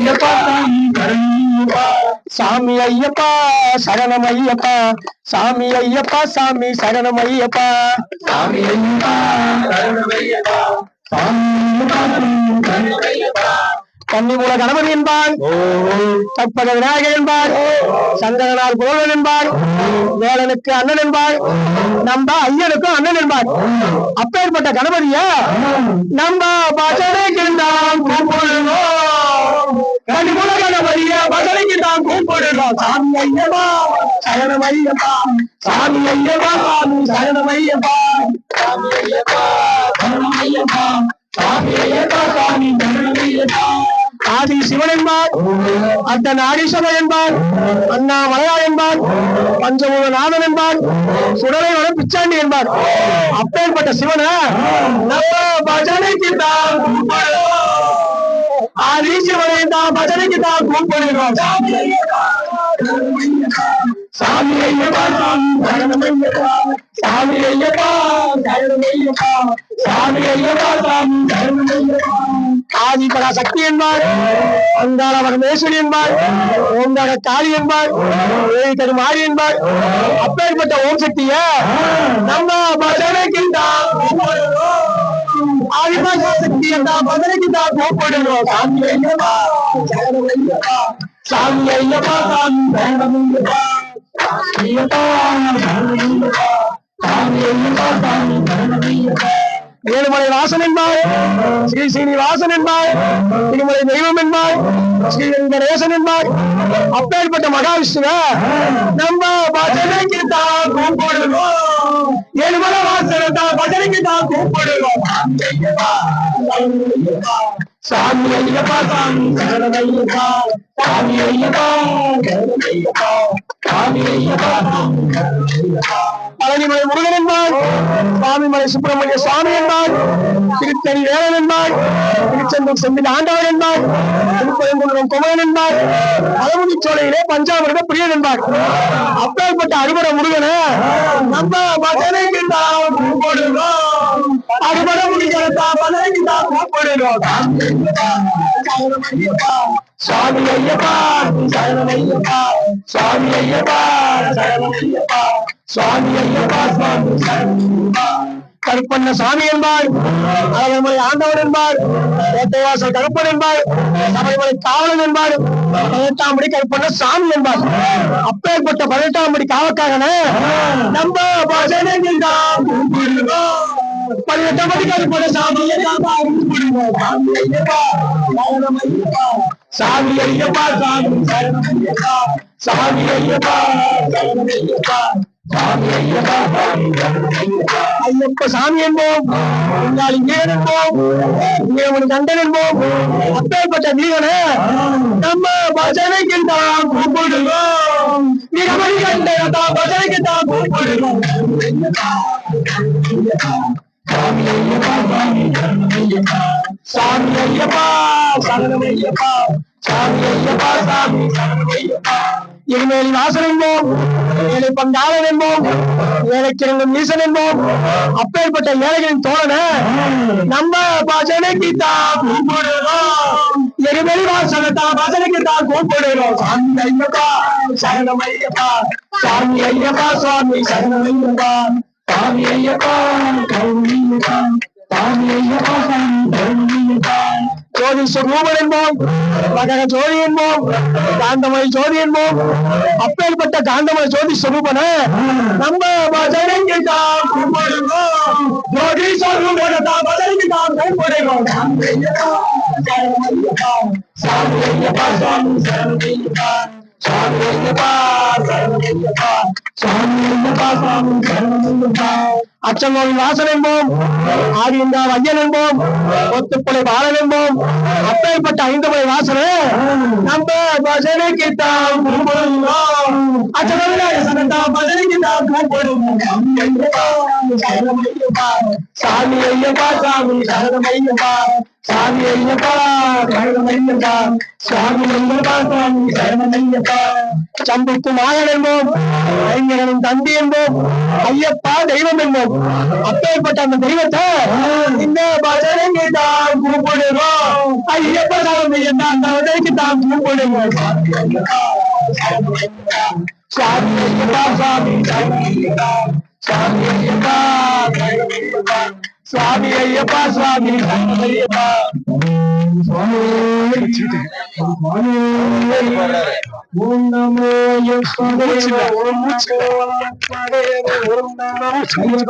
ஐயப்பா சாமி ஐயப்பா சரணம் ஐயப்பா. சாமி ஐயப்பா சாமி சரணம் ஐயப்பா. சாமி ஐயப்பா சரணம் ஐயப்பா. கன்னிமூல கணபதி என்பான். கற்பக விநாயகர் என்பார் சங்கரனார் புகழன் என்பார் வேலனுக்கு அண்ணன் என்பார் நம்ம ஐயனுக்கும் அண்ணன் என்பார் அப்பேற்பட்ட கணபதிய? நம்ம பஜனைக்கு தான் கூப்பிடுவோம் கன்னிமூல கணபதிய பஜனைக்கு தான் கூப்பிடுவோம் சாமி ஐயப்பா சரணம் ஐயப்பா சாமி ஐயப்பா சாமி சரணம் ஐயப்பா. சாமி ஐயப்பா சரணம் ஐயப்பா சாமி ஐயப்பா சாமி சரணம் ஐயப்பா. ஆதி சிவன் என்பார் அத்தன் ஆடீஸ்வரன் என்பார் அண்ணா மலையா என்பார் பஞ்சமுக நாதன் என்பார் சுடலை வர பிச்சாண்டி என்பார். அப்பேற்பட்ட சிவன நம்ம பஜனைக்கு தான் கூப்பிடுவோம். ஆதி சிவனை தான் பஜனைக்கு தான் கூப்பிடுகிறோம் சாமி ஐயப்பா சாமி சரணம் ஐயப்பா சாமி ஐயப்பா சரணம் ஐயப்பா சாமி ஐயப்பா சாமி சரணம் ஐயப்பா ஆதி பராசக்தி என்பார் அங்காள பரமேஸ்வரி என்பார் ஓங்கார காளி என்பார் ஏழு தரும் மாறி என்பார் அப்பேற்பட்ட ஓம் சக்திய நம்ம பஜ சாமி ஐயப்பா ஏழுமலை வாசன் என்பாய் ஸ்ரீ சீனிவாசன் என்பாய் திருமலை தெய்வம் என்பாய் ஸ்ரீ வெங்கடேசன் என்பாய் அப்பேற்பட்ட மகாவிஷ்ணுவ நம்ம பஜனைக்கு தான் கூப்பிடுவோம் ஏழுமலை வாசனை தான் பஜனைக்கு தான் கூப்பிடுவோம் சாமி ஐயப்பா சாமி ஐயப்பா சாமி ஐயப்பா பழனிமலை முருகன் என்பார் சுவாமிமலை சுப்பிரமணிய சுவாமி என்பார் திருத்தணி வேலன் என்பார் திருச்செந்தூர் செந்தில் ஆண்டவர் என்பார் திருப்பயங்குன்றம் குமரன் என்பார் அலமுடி சோலையிலே பஞ்சாமிரத பிரியன் என்பார் அப்பேற்பட்ட அறுபட முருகனை நம்ம பஜனைக்கு தான் அறுபட முடிக்கிறதா பஜனைக்கு தான் கூப்பிடுறோம் சுவாமி ஐயப்பா சரணம் ஐயப்பா சுவாமி ஐயப்பா சரணம் ஐயப்பா சுவாமி ஐயப்பா சுவாமி சரணம் கருப்பண்ண சாமி என்பார் அழகமலை ஆண்டவர் என்பார் கோட்டைவாசல் கருப்பன் என்பார் சபரிமலை காவலன் என்பார் பதினெட்டாம் படி கருப்பண்ண சாமி என்பார் அப்பேற்பட்ட பதினெட்டாம் படி காவக்காகன நம்ம சாமி ஐயப்பா சாமி சாமி? ஐயப்பா ஐயப்ப சாமி என்போம் உங்கள் ஏன் என்போம் தேவன் கண்டன் என்போம் அப்பேற்பட்ட நம்ம பஜனைக்கு தான் கூப்பிடுவோம் தான் பஜனைக்கு தான் கூப்பிடுவோம் சாமி ஐயப்பா சாமி சரணம் ஐயப்பா சாமி ஐயப்பா சரணம் ஐயப்பா சாமி ஐயப்பா சாமி சரணம் ஐயப்பா இருமேலி வாசன் என்போம் ஏழை பங்காளன் என்போம் ஏழைக்கிறங்கும் ஈசன் என்போம். அப்பேற்பட்ட ஏழைகளின் தோழன நம்ம பஜனைக்கு தான் கூப்பிடுறோம் எருமேலி வாசனை தான் பஜனைக்கு தான் கூப்பிடுறோம் சாமி ஐயப்பா சரணம் ஐயப்பா. சாமி ஐயப்பா சுவாமி சரணம் ஐயப்பா. சாமி ஐயப்பா சரணம் ஐயப்பா ஜோதி சுரூபன் என்போம் மகர ஜோதி என்போம் காந்தமய ஜோதி என்போம் அப்பேற்பட்ட காந்தமய ஜோதி சுரூபன நம்ம பஜனைக்கு தான் ஜோதி சுரூபன தான் பஜனைக்கு தான் கூப்பிடுவோம் சாமி சாமி சரணம் சாமி சாமி அச்சங்கோவில் வாசன் என்போம் ஆதியந்தா ஐயன் என்போம் ஒத்துப்படை பாலன் என்போம் அப்பேற்பட்ட ஐந்து படை வாசனை நம்ம பஜனை தான் அச்சங்கோவில் சாமி ஐயப்பா சாமி ஐயப்பா சாமி ஐயப்பா. சாமி ஐயப்பா சரணம் ஐயப்பா சாமி ஐயப்பா சாமி மாயன் என்போம் ஐங்கரனும் தந்தி என்போம் ஐயப்பா தெய்வம் என்போம். அப்பேற்பட்ட அந்த தெய்வத்தை இந்த பஜனைக்கு தான் கூப்பிடுவோம் ஐயப்பா சாமி அந்த உதவிக்கு தான் கூப்பிடுவோம் சாமி ஐயப்பா சாமி சாமி ஐயப்பா சுவாமி ஐயப்பா சுவாமி ஐயப்பா. ஓம் நமோ ஓம் நமோ